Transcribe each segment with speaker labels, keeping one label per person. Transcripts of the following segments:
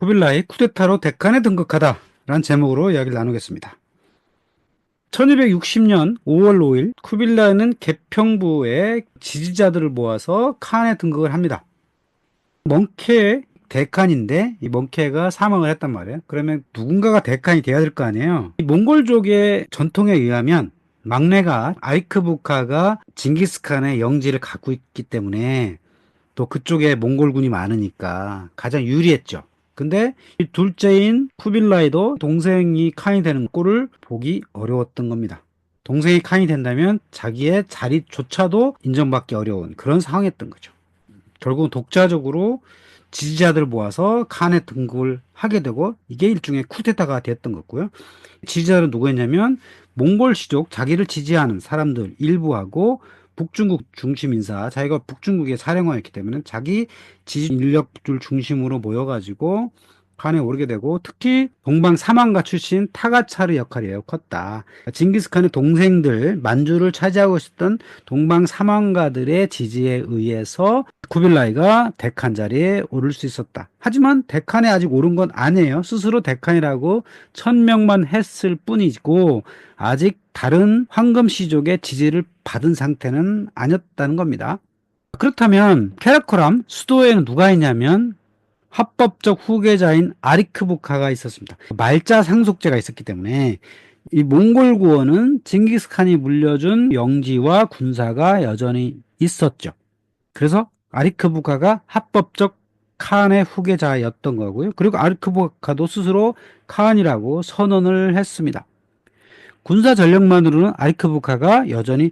Speaker 1: 쿠빌라이 쿠데타로 데칸에 등극하다 라는 제목으로 이야기를 나누겠습니다. 1260년 5월 5일 쿠빌라이는 개평부의 지지자들을 모아서 칸에 등극을 합니다. 멍케의 대칸인데 이 멍케가 사망을 했단 말이에요. 그러면 누군가가 대칸이 돼야 될 거 아니에요. 이 몽골족의 전통에 의하면 막내가 아이크부카가 징기스칸의 영지를 갖고 있기 때문에 또 그쪽에 몽골군이 많으니까 가장 유리했죠. 근데 이 둘째인 쿠빌라이도 동생이 칸이 되는 꼴을 보기 어려웠던 겁니다. 동생이 칸이 된다면 자기의 자리조차도 인정받기 어려운 그런 상황이었던 거죠. 결국은 독자적으로 지지자들 모아서 칸에 등극을 하게 되고 이게 일종의 쿠데타가 됐던 거고요. 지지자는 누구였냐면 몽골 시족 자기를 지지하는 사람들 일부하고 북중국 중심 인사 자기가 북중국의 사령관이었기 때문에 자기 지지 인력들 중심으로 모여가지고 칸에 오르게 되고 특히 동방 사망가 출신 타가차르 역할이 컸다. 징기스칸의 동생들 만주를 차지하고 있었던 동방 사망가들의 지지에 의해서 쿠빌라이가 데칸 자리에 오를 수 있었다. 하지만 데칸에 아직 오른 건 아니에요. 스스로 데칸이라고 천명만 했을 뿐이고 아직 다른 황금 시족의 지지를 받은 상태는 아니었다는 겁니다. 그렇다면 케라코람 수도에는 누가 있냐면 합법적 후계자인 아리크부카가 있었습니다. 말자 상속제가 있었기 때문에 이 몽골 구원은 징기스칸이 물려준 영지와 군사가 여전히 있었죠. 그래서 아리크부카가 합법적 칸의 후계자였던 거고요. 그리고 아리크부카도 스스로 칸이라고 선언을 했습니다. 군사 전력만으로는 아리크부카가 여전히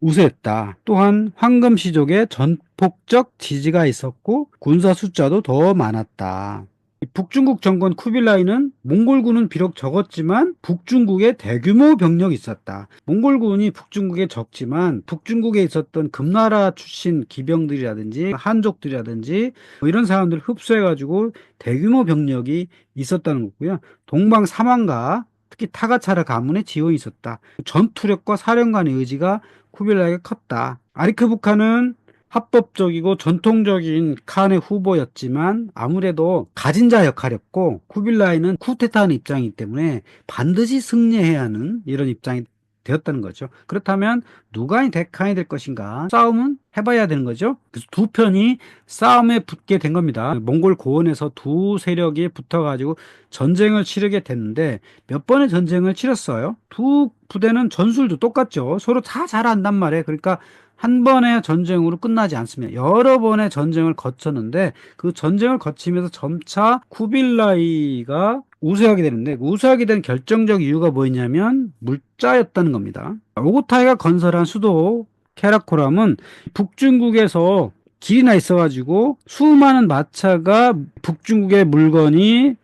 Speaker 1: 우세했다. 또한 황금 시족의 전폭적 지지가 있었고 군사 숫자도 더 많았다. 북중국 정권 쿠빌라이는 몽골군은 비록 적었지만 북중국에 대규모 병력이 있었다. 몽골군이 북중국에 적지만 북중국에 있었던 금나라 출신 기병들이라든지 한족들이라든지 뭐 이런 사람들을 흡수해가지고 대규모 병력이 있었다는 거고요. 동방 사망가 특히 타가차라 가문의 지원이 있었다. 전투력과 사령관의 의지가 쿠빌라이가 컸다. 아리크부카는 합법적이고 전통적인 칸의 후보였지만 아무래도 가진 자 역할이었고 쿠빌라이는 쿠데타하는 입장이기 때문에 반드시 승리해야 하는 이런 입장이 되었다는 거죠. 그렇다면 누가 이 데칸이 될 것인가? 싸움은 해봐야 되는 거죠. 그래서 두 편이 싸움에 붙게 된 겁니다. 몽골 고원에서 두 세력이 붙어가지고 전쟁을 치르게 됐는데 몇 번의 전쟁을 치렀어요. 두 부대는 전술도 똑같죠. 서로 다 잘한단 말이에요. 그러니까 한 번의 전쟁으로 끝나지 않습니다. 여러 번의 전쟁을 거쳤는데 그 전쟁을 거치면서 점차 쿠빌라이가 우세하게 되는데 우세하게 된 결정적 이유가 뭐였냐면 물자였다는 겁니다. 오고타이가 건설한 수도 케라코람은 북중국에서 길이 나 있어가지고 수많은 마차가 북중국의 물건이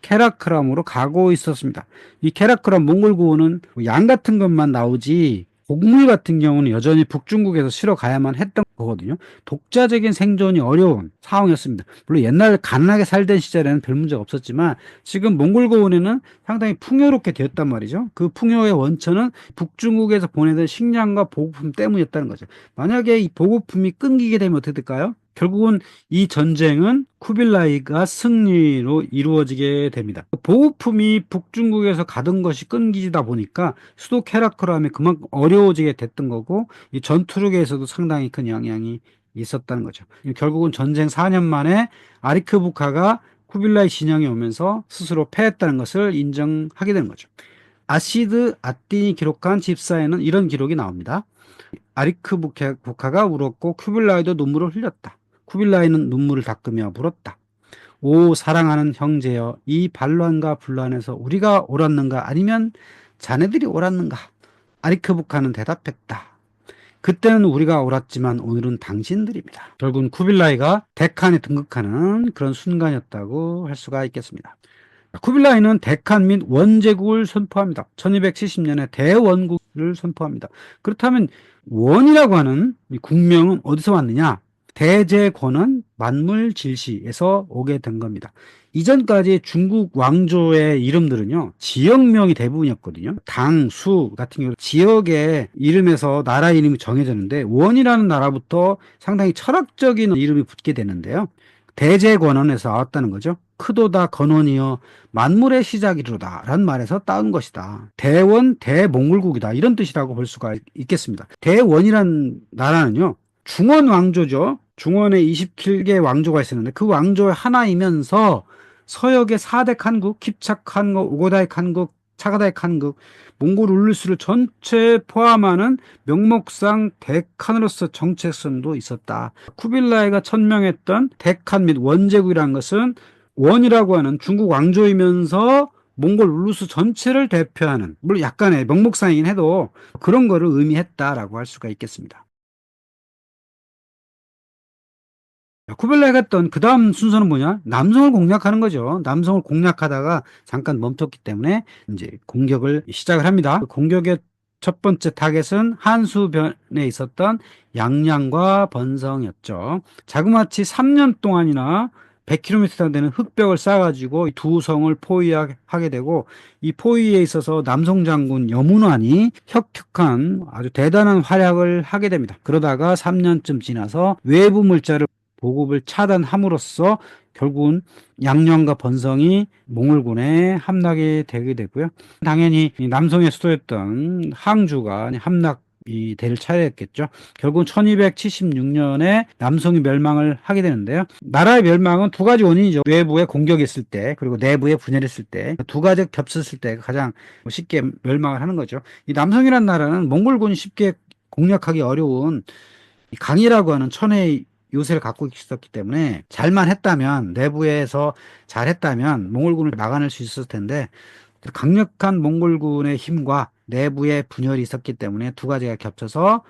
Speaker 1: 케라크람으로 가고 있었습니다. 이 케라크람 몽골 구호는 양 같은 것만 나오지 곡물 같은 경우는 여전히 북중국에서 실어 가야만 했던 거거든요. 독자적인 생존이 어려운 상황이었습니다. 물론 옛날 가난하게 살던 시절에는 별 문제가 없었지만 지금 몽골 고원에는 상당히 풍요롭게 되었단 말이죠. 그 풍요의 원천은 북중국에서 보내던 식량과 보급품 때문이었다는 거죠. 만약에 이 보급품이 끊기게 되면 어떻게 될까요? 결국은 이 전쟁은 쿠빌라이가 승리로 이루어지게 됩니다. 보급품이 북중국에서 가던 것이 끊기다 보니까 수도 케라크람이 그만큼 어려워지게 됐던 거고 이 전투력에서도 상당히 큰 영향이 있었다는 거죠. 결국은 전쟁 4년 만에 아리크부카가 쿠빌라이 진영에 오면서 스스로 패했다는 것을 인정하게 되는 거죠. 아시드 아틴이 기록한 집사에는 이런 기록이 나옵니다. 아리크 부카가 울었고 쿠빌라이도 눈물을 흘렸다. 쿠빌라이는 눈물을 닦으며 물었다. 오 사랑하는 형제여 이 반란과 분란에서 우리가 옳았는가 아니면 자네들이 옳았는가 아리크부카는 대답했다. 그때는 우리가 옳았지만 오늘은 당신들입니다. 결국은 쿠빌라이가 데칸에 등극하는 그런 순간이었다고 할 수가 있겠습니다. 쿠빌라이는 데칸 및 원제국을 선포합니다. 1270년에 대원국을 선포합니다. 그렇다면 원이라고 하는 국명은 어디서 왔느냐? 대제권은 만물 질시에서 오게 된 겁니다. 이전까지 중국 왕조의 이름들은요, 지역명이 대부분이었거든요. 당, 수 같은 경우 지역의 이름에서 나라 이름이 정해졌는데, 원이라는 나라부터 상당히 철학적인 이름이 붙게 되는데요. 대제권원에서 나왔다는 거죠. 크도다 건원이여 만물의 시작이로다 라는 말에서 따온 것이다. 대원 대몽골국이다 이런 뜻이라고 볼 수가 있겠습니다. 대원이란 나라는요 중원 왕조죠. 중원에 27개 왕조가 있었는데 그 왕조의 하나이면서 서역의 4대 칸국, 킵착 칸국, 오고다이 칸국, 차가다이 칸국, 몽골 울루스를 전체 포함하는 명목상 대칸으로서 정체성도 있었다. 쿠빌라이가 천명했던 대칸 및 원제국이라는 것은 원이라고 하는 중국 왕조이면서 몽골 울루스 전체를 대표하는 물론 약간의 명목상이긴 해도 그런 거를 의미했다라고 할 수가 있겠습니다. 쿠벨라이가 했던 그 다음 순서는 뭐냐? 남성을 공략하는 거죠. 남성을 공략하다가 잠깐 멈췄기 때문에 이제 공격을 시작을 합니다. 그 공격의 첫 번째 타겟은 한수변에 있었던 양양과 번성이었죠. 자그마치 3년 동안이나 100km 되는 흑벽을 쌓아가지고 두 성을 포위하게 되고 이 포위에 있어서 남성 장군 여문환이 혁혁한 아주 대단한 활약을 하게 됩니다. 그러다가 3년쯤 지나서 외부 물자를 보급을 차단함으로써 결국은 양녕과 번성이 몽골군에 함락이 되게 되고요. 당연히 남성의 수도였던 항주가 함락 이 대를 차례했겠죠. 결국 1276년에 남성이 멸망을 하게 되는데요. 나라의 멸망은 두 가지 원인이죠. 외부에 공격이 있을 때, 그리고 내부에 분열했을 때, 두 가지 겹쳤을 때 가장 쉽게 멸망을 하는 거죠. 이 남성이란 나라는 몽골군이 쉽게 공략하기 어려운 강이라고 하는 천의 요새를 갖고 있었기 때문에 잘만 했다면 내부에서 잘했다면 몽골군을 막아낼 수 있었을 텐데 강력한 몽골군의 힘과 내부의 분열이 있었기 때문에 두 가지가 겹쳐서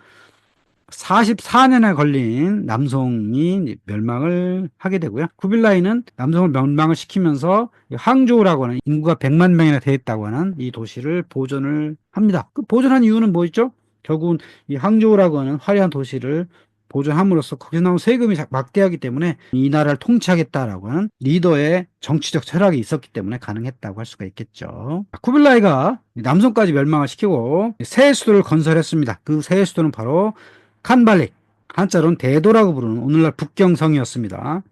Speaker 1: 44년에 걸린 남성이 멸망을 하게 되고요. 쿠빌라이는 남성을 멸망을 시키면서 항조라고 하는 인구가 100만 명이나 되었다고 하는 이 도시를 보존을 합니다. 그 보존한 이유는 뭐였죠? 결국은 이 항조라고 하는 화려한 도시를 보존함으로써 거기서 나온 세금이 막대하기 때문에 이 나라를 통치하겠다라고 하는 리더의 정치적 철학이 있었기 때문에 가능했다고 할 수가 있겠죠. 쿠빌라이가 남성까지 멸망을 시키고 새 수도를 건설했습니다. 그 새 수도는 바로 칸발릭, 한자로는 대도라고 부르는 오늘날 북경성이었습니다.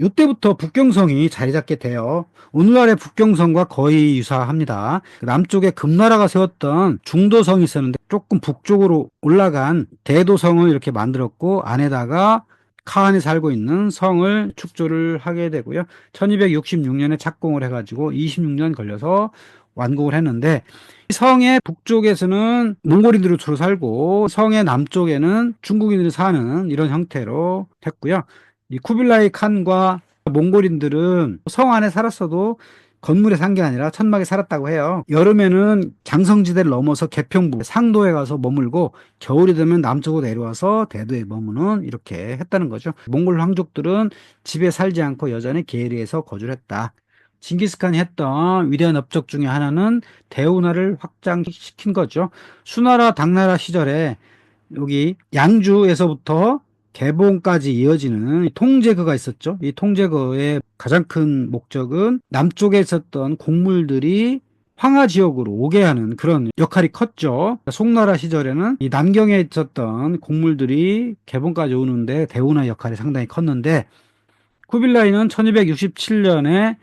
Speaker 1: 이때부터 북경성이 자리 잡게 돼요. 오늘날의 북경성과 거의 유사합니다. 남쪽에 금나라가 세웠던 중도성이 있었는데 조금 북쪽으로 올라간 대도성을 이렇게 만들었고 안에다가 카한이 살고 있는 성을 축조를 하게 되고요. 1266년에 착공을 해가지고 26년 걸려서 완공을 했는데 성의 북쪽에서는 몽골인들이 주로 살고 성의 남쪽에는 중국인들이 사는 이런 형태로 했고요. 이 쿠빌라이 칸과 몽골인들은 성 안에 살았어도 건물에 산 게 아니라 천막에 살았다고 해요. 여름에는 장성지대를 넘어서 개평부 상도에 가서 머물고 겨울이 되면 남쪽으로 내려와서 대도에 머무는 이렇게 했다는 거죠. 몽골 황족들은 집에 살지 않고 여전히 게리에서 거주를 했다. 징기스칸이 했던 위대한 업적 중에 하나는 대운하를 확장시킨 거죠. 수나라 당나라 시절에 여기 양주에서부터 개봉까지 이어지는 통제거가 있었죠. 이 통제거의 가장 큰 목적은 남쪽에 있었던 곡물들이 황하 지역으로 오게 하는 그런 역할이 컸죠. 송나라 시절에는 이 남경에 있었던 곡물들이 개봉까지 오는데 대운하 역할이 상당히 컸는데 쿠빌라이는 1267년에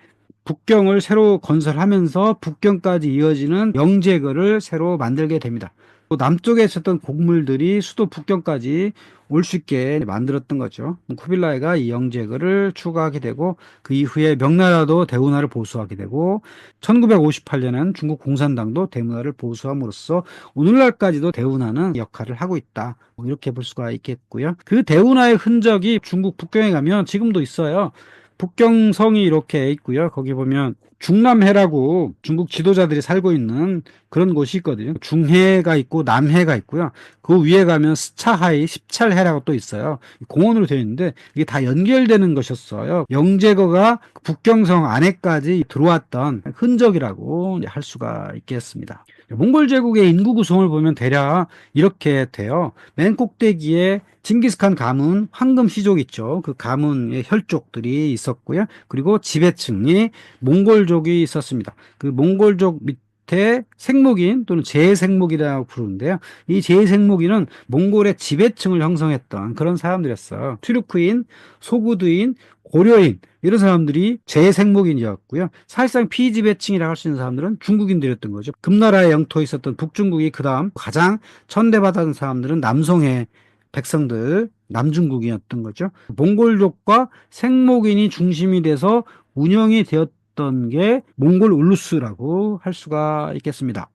Speaker 1: 북경을 새로 건설하면서 북경까지 이어지는 영제거를 새로 만들게 됩니다. 남쪽에 있었던 곡물들이 수도 북경까지 올 수 있게 만들었던 거죠. 쿠빌라이가 이 영제거를 추가하게 되고 그 이후에 명나라도 대운하를 보수하게 되고 1958년엔 중국 공산당도 대운하를 보수함으로써 오늘날까지도 대운하는 역할을 하고 있다. 뭐 이렇게 볼 수가 있겠고요. 그 대운하의 흔적이 중국 북경에 가면 지금도 있어요. 북경성이 이렇게 있고요. 거기 보면 중남해라고 중국 지도자들이 살고 있는 그런 곳이 있거든요. 중해가 있고 남해가 있고요. 그 위에 가면 스차하이, 십찰해라고 또 있어요. 공원으로 되어 있는데 이게 다 연결되는 것이었어요. 영제거가 북경성 안에까지 들어왔던 흔적이라고 할 수가 있겠습니다. 몽골 제국의 인구 구성을 보면 대략 이렇게 돼요. 맨 꼭대기에 징기스칸 가문 황금 시족 있죠. 그 가문의 혈족들이 있었고요. 그리고 지배층이 몽골족이 있었습니다. 그 몽골족 밑 에 생목인 또는 제생목이라고 부르는데요. 이 제생목인은 몽골의 지배층을 형성했던 그런 사람들이었어요. 튀르크인, 소구드인, 고려인 이런 사람들이 재생목인이었고요. 사실상 피지 배칭이라고 할 수 있는 사람들은 중국인들이었던 거죠. 금나라의 영토에 있었던 북중국이 그다음 가장 천대받았던 사람들은 남송의 백성들 남중국이었던 거죠. 몽골족과 생목인이 중심이 돼서 운영이 되었 던 게 몽골 울루스라고 할 수가 있겠습니다.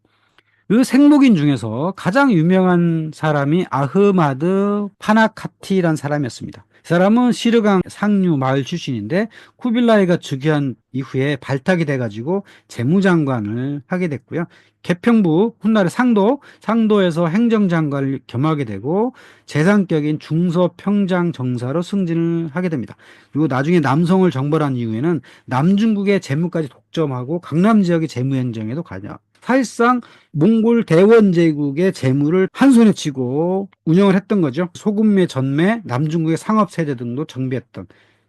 Speaker 1: 그 생목인 중에서 가장 유명한 사람이 아흐마드 파나카티란 사람이었습니다. 이 사람은 시르강 상류 마을 출신인데 쿠빌라이가 즉위한 이후에 발탁이 돼가지고 재무장관을 하게 됐고요. 개평부 훗날의 상도, 상도에서 행정장관을 겸하게 되고 재상격인 중서평장 정사로 승진을 하게 됩니다. 그리고 나중에 남성을 정벌한 이후에는 남중국의 재무까지 독점하고 강남 지역의 재무행정에도 관여. 사실상 몽골 대원제국의 재무를 한 손에 쥐고 운영을 했던 거죠. 소금매, 전매, 남중국의 상업 세대 등도 정비했던.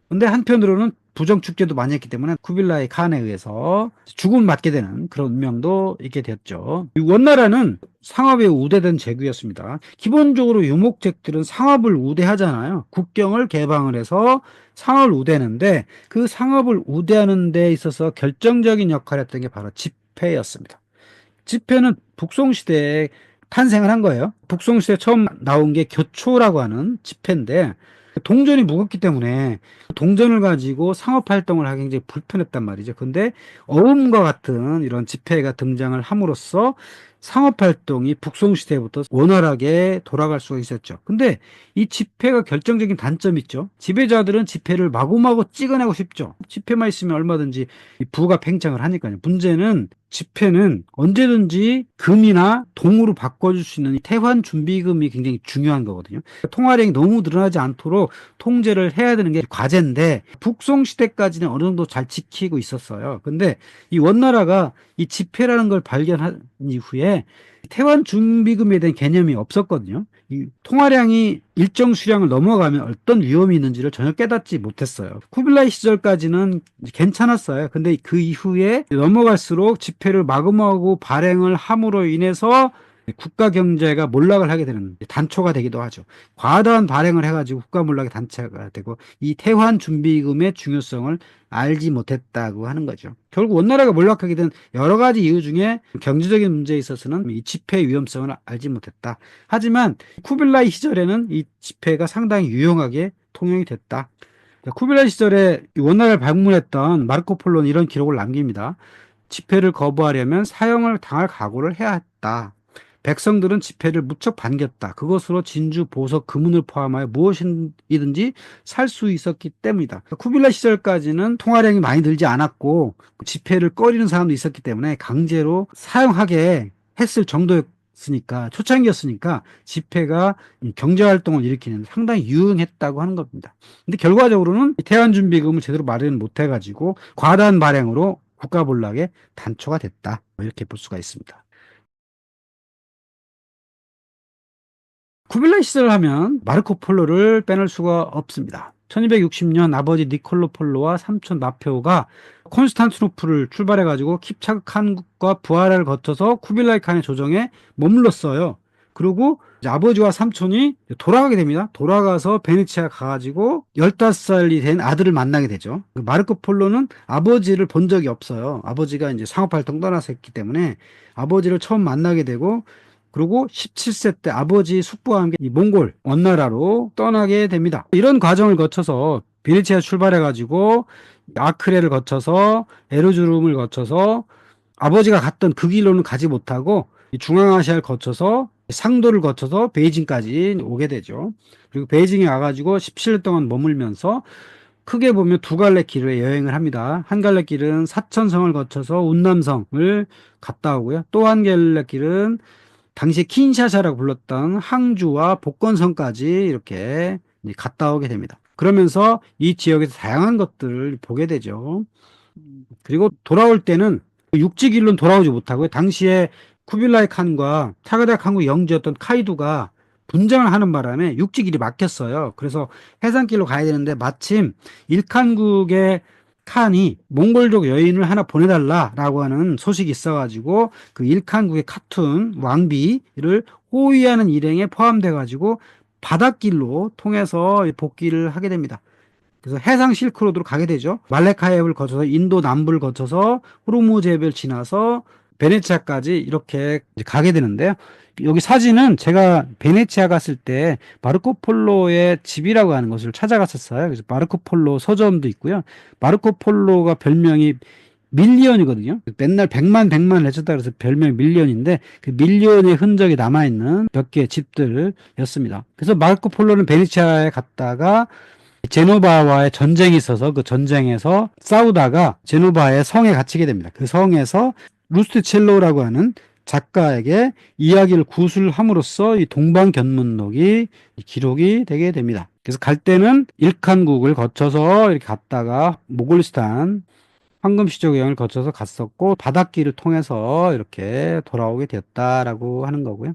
Speaker 1: 근데 한편으로는 부정 축제도 많이 했기 때문에 쿠빌라이 칸에 의해서 죽음을 맞게 되는 그런 운명도 있게 되었죠. 이 원나라는 상업에 우대된 제국이었습니다. 기본적으로 유목책들은 상업을 우대하잖아요. 국경을 개방을 해서 상업을 우대하는데 그 상업을 우대하는 데 있어서 결정적인 역할을 했던 게 바로 집회였습니다. 집회는 북송시대에 탄생을 한 거예요. 북송시대에 처음 나온 게 교초라고 하는 집회인데 동전이 무겁기 때문에 동전을 가지고 상업 활동을 하기 굉장히 불편했단 말이죠. 근데 어음과 같은 이런 집회가 등장을 함으로써 상업 활동이 북송시대부터 원활하게 돌아갈 수가 있었죠. 근데 이 집회가 결정적인 단점이 있죠. 지배자들은 집회를 마구마구 찍어내고 싶죠. 집회만 있으면 얼마든지 부가 팽창을 하니까요. 문제는 집회는 언제든지 금이나 동으로 바꿔줄 수 있는 태환 준비금이 굉장히 중요한 거거든요. 통화량이 너무 늘어나지 않도록 통제를 해야 되는 게 과제인데 북송 시대까지는 어느 정도 잘 지키고 있었어요. 근데 이 원나라가 이 집회라는 걸 발견한 이후에 태환 준비금에 대한 개념이 없었거든요. 이 통화량이 일정 수량을 넘어가면 어떤 위험이 있는지를 전혀 깨닫지 못했어요. 쿠빌라이 시절까지는 괜찮았어요. 근데 그 이후에 넘어갈수록 집회를 마구마구 발행을 함으로 인해서 국가 경제가 몰락을 하게 되는 단초가 되기도 하죠. 과다한 발행을 해가지고 국가 몰락의 단체가 되고 이 태환 준비금의 중요성을 알지 못했다고 하는 거죠. 결국 원나라가 몰락하게 된 여러 가지 이유 중에 경제적인 문제에 있어서는 이 집회 위험성을 알지 못했다. 하지만 쿠빌라이 시절에는 이 집회가 상당히 유용하게 통용이 됐다. 쿠빌라이 시절에 원나라를 방문했던 마르코 폴로는 이런 기록을 남깁니다. 집회를 거부하려면 사형을 당할 각오를 해야 했다. 백성들은 집회를 무척 반겼다. 그것으로 진주, 보석, 금은을 포함하여 무엇이든지 살 수 있었기 때문이다. 쿠빌라 시절까지는 통화량이 많이 늘지 않았고 집회를 꺼리는 사람도 있었기 때문에 강제로 사용하게 했을 정도였으니까 초창기였으니까 집회가 경제 활동을 일으키는 상당히 유용했다고 하는 겁니다. 근데 결과적으로는 태안 준비금을 제대로 마련 못 해가지고 과다한 발행으로 국가 몰락의 단초가 됐다. 이렇게 볼 수가 있습니다. 쿠빌라이 시대를 하면 마르코 폴로를 빼놓을 수가 없습니다. 1260년 아버지 니콜로 폴로와 삼촌 마페오가 콘스탄티노플을 출발해가지고 킵차크 칸국과 부하라를 거쳐서 쿠빌라이 칸의 조정에 머물렀어요. 그리고 아버지와 삼촌이 돌아가게 됩니다. 돌아가서 베네치아 가가지고 15살이 된 아들을 만나게 되죠. 그 마르코 폴로는 아버지를 본 적이 없어요. 아버지가 이제 상업 활동 떠나서 했기 때문에 아버지를 처음 만나게 되고 그리고 17세 때 아버지 숙부와 함께 이 몽골 원나라로 떠나게 됩니다. 이런 과정을 거쳐서 비네치아 출발해가지고 아크레를 거쳐서 에르주름을 거쳐서 아버지가 갔던 그 길로는 가지 못하고 중앙아시아를 거쳐서 상도를 거쳐서 베이징까지 오게 되죠. 그리고 베이징에 와가지고 17년 동안 머물면서 크게 보면 두 갈래 길을 여행을 합니다. 한 갈래 길은 사천성을 거쳐서 운남성을 갔다 오고요. 또 한 갈래 길은 당시 킨샤샤라고 불렀던 항주와 복건성까지 이렇게 갔다 오게 됩니다. 그러면서 이 지역에서 다양한 것들을 보게 되죠. 그리고 돌아올 때는 육지 길로는 돌아오지 못하고요. 당시에 쿠빌라이 칸과 차가다 칸국 영지였던 카이두가 분쟁을 하는 바람에 육지 길이 막혔어요. 그래서 해상길로 가야 되는데 마침 일칸국의 칸이 몽골족 여인을 하나 보내달라라고 하는 소식이 있어가지고 그 일칸국의 카툰 왕비를 호위하는 일행에 포함돼가지고 바닷길로 통해서 복귀를 하게 됩니다. 그래서 해상 실크로드로 가게 되죠. 말레카협을 거쳐서 인도 남부를 거쳐서 호르무즈해변을 지나서 베네치아까지 이렇게 가게 되는데요. 여기 사진은 제가 베네치아 갔을 때 마르코 폴로의 집이라고 하는 것을 찾아갔었어요. 그래서 마르코 폴로 서점도 있고요. 마르코 폴로가 별명이 밀리언이거든요. 맨날 백만 백만 해줬다 그래서 별명이 밀리언인데 그 밀리언의 흔적이 남아 있는 몇 개의 집들이었습니다. 그래서 마르코 폴로는 베네치아에 갔다가 제노바와의 전쟁이 있어서 그 전쟁에서 싸우다가 제노바의 성에 갇히게 됩니다. 그 성에서 루스트첼로라고 하는 작가에게 이야기를 구술함으로써 이 동방견문록이 기록이 되게 됩니다. 그래서 갈 때는 일칸국을 거쳐서 이렇게 갔다가 모골리스탄 황금시족 여행을 거쳐서 갔었고 바닷길을 통해서 이렇게 돌아오게 되었다라고 하는 거고요.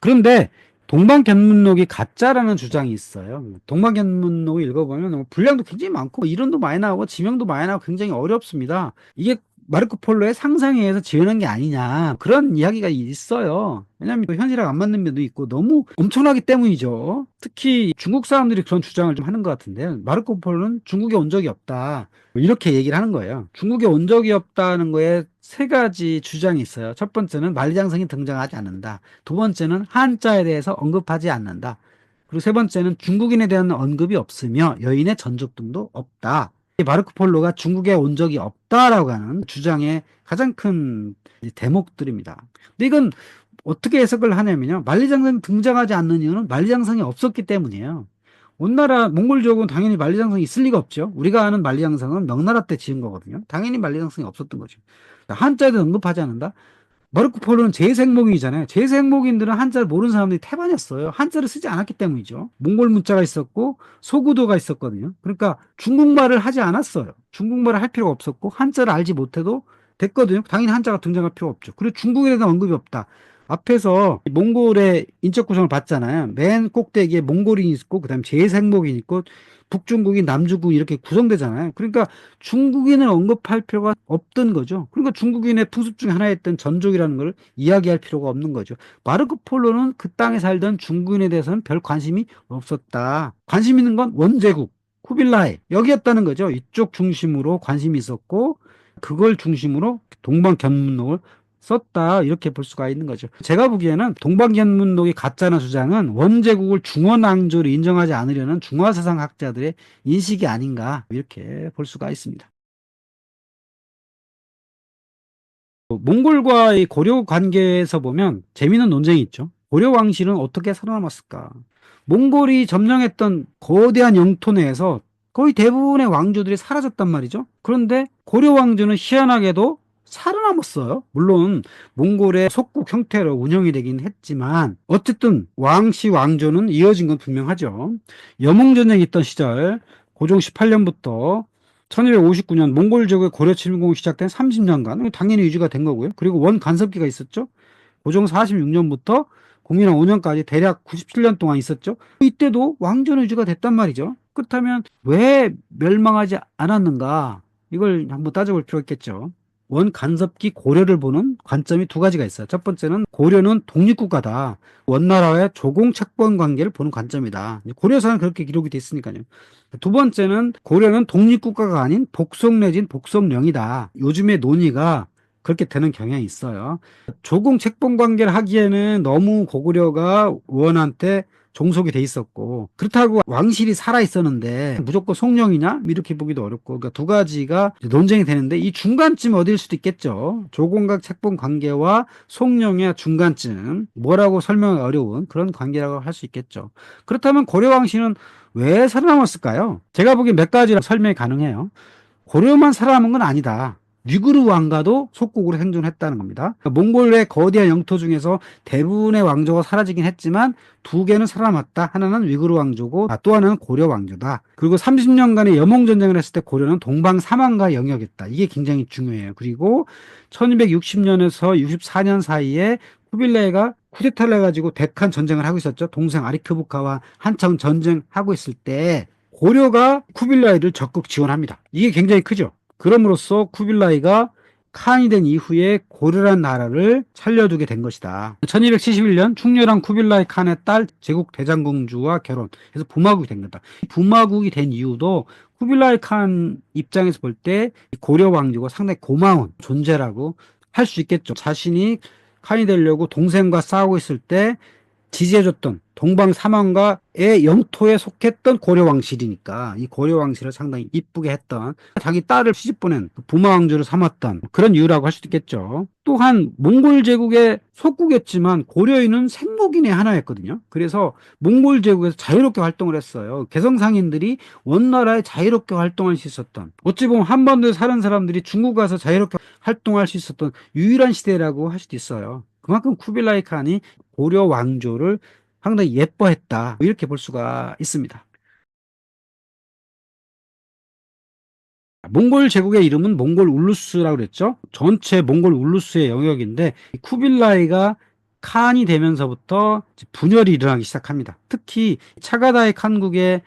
Speaker 1: 그런데 동방견문록이 가짜라는 주장이 있어요. 동방견문록을 읽어보면 분량도 굉장히 많고 이론도 많이 나오고 지명도 많이 나오고 굉장히 어렵습니다. 이게 마르코 폴로의 상상에 의해서 지어낸 게 아니냐 그런 이야기가 있어요. 왜냐하면 또 현실랑 안 맞는 면도 있고 너무 엄청나기 때문이죠. 특히 중국 사람들이 그런 주장을 좀 하는 것 같은데 마르코 폴로는 중국에 온 적이 없다 뭐 이렇게 얘기를 하는 거예요. 중국에 온 적이 없다는 거에 세 가지 주장이 있어요. 첫 번째는 만리장성이 등장하지 않는다. 두 번째는 한자에 대해서 언급하지 않는다. 그리고 세 번째는 중국인에 대한 언급이 없으며 여인의 전적 등도 없다. 마르코 폴로가 중국에 온 적이 없다라고 하는 주장의 가장 큰 대목들입니다. 근데 이건 어떻게 해석을 하냐면요. 만리장성이 등장하지 않는 이유는 만리장성이 없었기 때문이에요. 온 나라 몽골족은 당연히 만리장성이 있을 리가 없죠. 우리가 아는 만리장성은 명나라 때 지은 거거든요. 당연히 만리장성이 없었던 거죠. 한자에도 언급하지 않는다. 마르코 폴로는 제생목인이잖아요. 제생목인들은 한자를 모르는 사람들이 태반이었어요. 한자를 쓰지 않았기 때문이죠. 몽골 문자가 있었고 소구도가 있었거든요. 그러니까 중국말을 하지 않았어요. 중국말을 할 필요가 없었고 한자를 알지 못해도 됐거든요. 당연히 한자가 등장할 필요가 없죠. 그리고 중국에 대한 언급이 없다. 앞에서 몽골의 인적 구성을 봤잖아요. 맨 꼭대기에 몽골인이 있고 그다음에 제생목인이 있고 북중국인, 남중국 이렇게 구성되잖아요. 그러니까 중국인을 언급할 필요가 없던 거죠. 그러니까 중국인의 풍습 중에 하나였던 전족이라는 걸 이야기할 필요가 없는 거죠. 마르코 폴로는 그 땅에 살던 중국인에 대해서는 별 관심이 없었다. 관심 있는 건 원제국, 쿠빌라이 여기였다는 거죠. 이쪽 중심으로 관심이 있었고 그걸 중심으로 동방 견문록을 썼다 이렇게 볼 수가 있는 거죠. 제가 보기에는 동방견문록이 가짜나 주장은 원제국을 중원왕조로 인정하지 않으려는 중화사상 학자들의 인식이 아닌가 이렇게 볼 수가 있습니다. 몽골과의 고려 관계에서 보면 재미있는 논쟁이 있죠. 고려 왕실은 어떻게 살아남았을까? 몽골이 점령했던 거대한 영토 내에서 거의 대부분의 왕조들이 사라졌단 말이죠. 그런데 고려 왕조는 희한하게도 살아남았어요. 물론 몽골의 속국 형태로 운영이 되긴 했지만 어쨌든 왕씨 왕조는 이어진 건 분명하죠. 여몽전쟁이 있던 시절 고종 18년부터 1259년 몽골 제국의 고려 침공이 시작된 30년간 당연히 유지가 된 거고요. 그리고 원 간섭기가 있었죠. 고종 46년부터 공민왕 5년까지 대략 97년 동안 있었죠. 이때도 왕조는 유지가 됐단 말이죠. 그렇다면 왜 멸망하지 않았는가? 이걸 한번 따져볼 필요가 있겠죠. 원 간섭기 고려를 보는 관점이 두 가지가 있어요. 첫 번째는 고려는 독립국가다. 원나라의 조공 책권 관계를 보는 관점이다. 고려사는 그렇게 기록이 돼 있으니까요. 두 번째는 고려는 독립국가가 아닌 복속 내진 복속령이다. 요즘의 논의가 그렇게 되는 경향이 있어요. 조공 책봉 관계를 하기에는 너무 고구려가 원한테 종속이 돼 있었고 그렇다고 왕실이 살아 있었는데 무조건 송령이냐? 이렇게 보기도 어렵고 그러니까 두 가지가 논쟁이 되는데 이 중간쯤 어딜 수도 있겠죠. 조공각 책봉 관계와 송령의 중간쯤 뭐라고 설명하기 어려운 그런 관계라고 할 수 있겠죠. 그렇다면 고려 왕실은 왜 살아남았을까요? 제가 보기엔 몇 가지로 설명이 가능해요. 고려만 살아남은 건 아니다 위구르 왕가도 속국으로 생존했다는 겁니다. 그러니까 몽골의 거대한 영토 중에서 대부분의 왕조가 사라지긴 했지만 두 개는 살아남았다. 하나는 위구르 왕조고 아, 또 하나는 고려 왕조다. 그리고 30년간의 여몽 전쟁을 했을 때 고려는 동방 사망과 영역이었다. 이게 굉장히 중요해요. 그리고 1260년에서 64년 사이에 쿠빌레이가 쿠데타를 해가지고 데칸 전쟁을 하고 있었죠. 동생 아리크부카와 한창 전쟁하고 있을 때 고려가 쿠빌라이를 적극 지원합니다. 이게 굉장히 크죠. 그럼으로써 쿠빌라이가 칸이 된 이후에 고려란 나라를 살려두게 된 것이다. 1271년 충렬한 쿠빌라이 칸의 딸 제국 대장공주와 결혼. 해서 부마국이 된 거다. 부마국이 된 이유도 쿠빌라이 칸 입장에서 볼 때 고려 왕조가 상당히 고마운 존재라고 할 수 있겠죠. 자신이 칸이 되려고 동생과 싸우고 있을 때 지지해줬던 동방 사망가의 영토에 속했던 고려 왕실이니까 이 고려 왕실을 상당히 이쁘게 했던 자기 딸을 시집 보낸 그 부마 왕조를 삼았던 그런 이유라고 할 수도 있겠죠. 또한 몽골 제국의 속국이었지만 고려인은 생목인의 하나였거든요. 그래서 몽골 제국에서 자유롭게 활동을 했어요. 개성 상인들이 원나라에 자유롭게 활동할 수 있었던 어찌 보면 한반도에 사는 사람들이 중국 가서 자유롭게 활동할 수 있었던 유일한 시대라고 할 수도 있어요. 그만큼 쿠빌라이 칸이 고려 왕조를 상당히 예뻐했다. 이렇게 볼 수가 있습니다. 몽골 제국의 이름은 몽골 울루스라고 그랬죠. 전체 몽골 울루스의 영역인데 이 쿠빌라이가 칸이 되면서부터 분열이 일어나기 시작합니다. 특히 차가다의 칸국의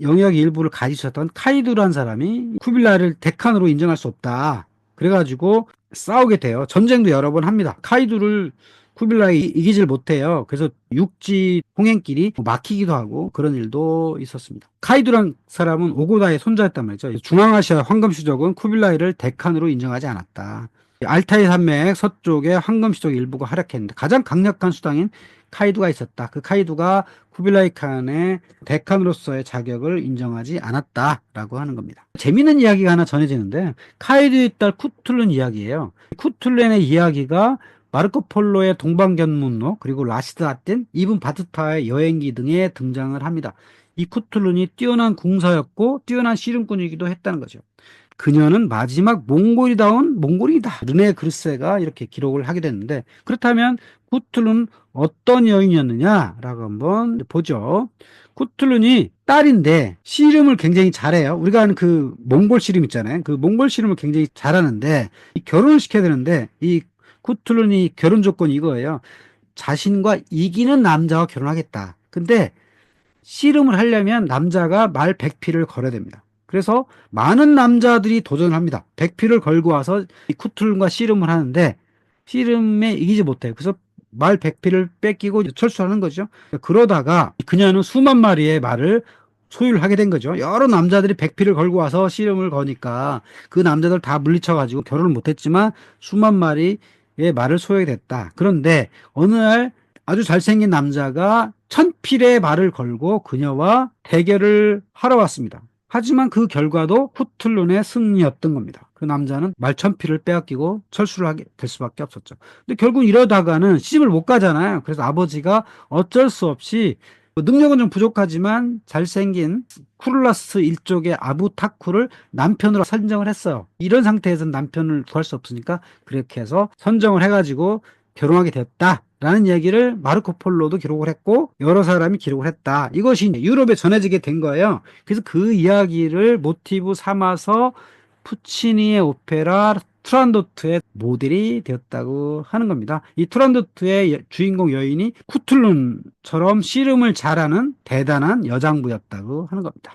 Speaker 1: 영역 일부를 가지셨던 카이두라는 사람이 쿠빌라이를 대칸으로 인정할 수 없다. 그래가지고 싸우게 돼요. 전쟁도 여러 번 합니다. 카이두를 쿠빌라이 이기질 못해요. 그래서 육지 통행길이 막히기도 하고 그런 일도 있었습니다. 카이두란 사람은 오고다의 손자였단 말이죠. 중앙아시아 황금시족은 쿠빌라이를 대칸으로 인정하지 않았다. 알타이 산맥 서쪽에 황금시족 일부가 활약했는데 가장 강력한 수당인 카이두가 있었다. 그 카이두가 쿠빌라이 칸의 대칸으로서의 자격을 인정하지 않았다라고 하는 겁니다. 재미있는 이야기가 하나 전해지는데 카이두의 딸 쿠툴룬 이야기예요. 쿠툴렌의 이야기가 마르코 폴로의 동방견문로 그리고 라시드 아틴, 이븐 바투타의 여행기 등에 등장을 합니다. 이 쿠툴룬이 뛰어난 궁사였고 뛰어난 씨름꾼이기도 했다는 거죠. 그녀는 마지막 몽골이다운 몽골이다. 르네 그르세가 이렇게 기록을 하게 됐는데 그렇다면 쿠툴룬 어떤 여인이었느냐라고 한번 보죠. 쿠툴룬이 딸인데 씨름을 굉장히 잘해요. 우리가 아는 그 몽골 씨름 있잖아요. 그 몽골 씨름을 굉장히 잘하는데 이 결혼을 시켜야 되는데 이 쿠툴룬이 결혼 조건이 이거예요. 자신과 이기는 남자와 결혼하겠다. 근데 씨름을 하려면 남자가 말 100피를 걸어야 됩니다. 그래서 많은 남자들이 도전을 합니다. 100피를 걸고 와서 이 쿠툴룬과 씨름을 하는데 씨름에 이기지 못해요. 그래서 말 100피를 뺏기고 철수하는 거죠. 그러다가 그녀는 수만 마리의 말을 소유를 하게 된 거죠. 여러 남자들이 100피를 걸고 와서 씨름을 거니까 그 남자들 다 물리쳐가지고 결혼을 못했지만 수만 마리의 말을 소유하게 됐다. 그런데 어느 날 아주 잘생긴 남자가 천필의 말을 걸고 그녀와 대결을 하러 왔습니다. 하지만 그 결과도 쿠틀룬의 승리였던 겁니다. 그 남자는 말 천필을 빼앗기고 철수를 하게 될 수밖에 없었죠. 근데 결국 이러다가는 시집을 못 가잖아요. 그래서 아버지가 어쩔 수 없이 뭐 능력은 좀 부족하지만 잘생긴 쿠를라스 일족의 아부타쿠를 남편으로 선정을 했어요. 이런 상태에서는 남편을 구할 수 없으니까 그렇게 해서 선정을 해가지고 결혼하게 됐다 라는 얘기를 마르코 폴로도 기록을 했고 여러 사람이 기록을 했다. 이것이 유럽에 전해지게 된 거예요. 그래서 그 이야기를 모티브 삼아서 푸치니의 오페라 투란도트의 모델이 되었다고 하는 겁니다. 이 투란도트의 여- 주인공 여인이 쿠툴룬처럼 씨름을 잘하는 대단한 여장부였다고 하는 겁니다.